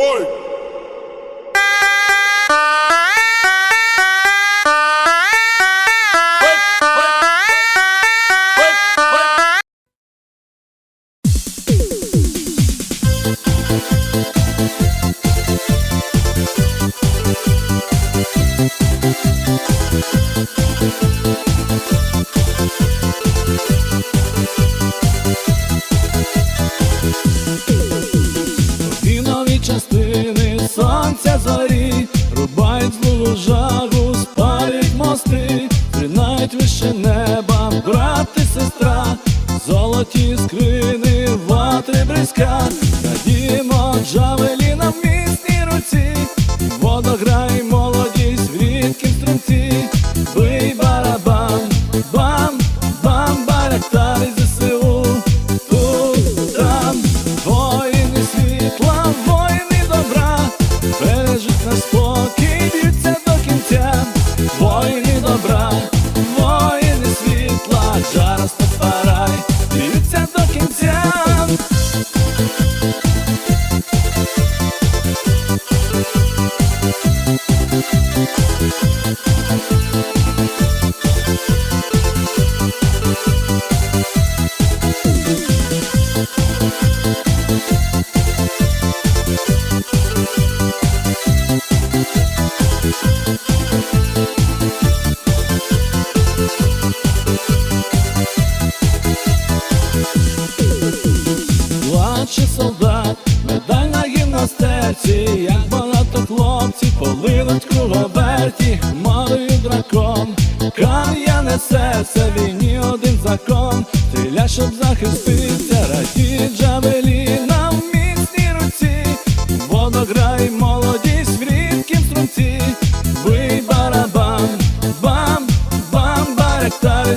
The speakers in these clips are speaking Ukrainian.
Boy! Тринають вище неба, брат і сестра, Золоті скрини, ватри бризка, гімнастерці, як багато хлопців полинуть круговерті, хмарою дракон, кам'яне серце, війні один закон, стріля, щоб захиститься, раді джавеліна в міцній руці, водограй, молодість в рідкім струмці, бий барабан, бам, бам, баряктар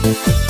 Thank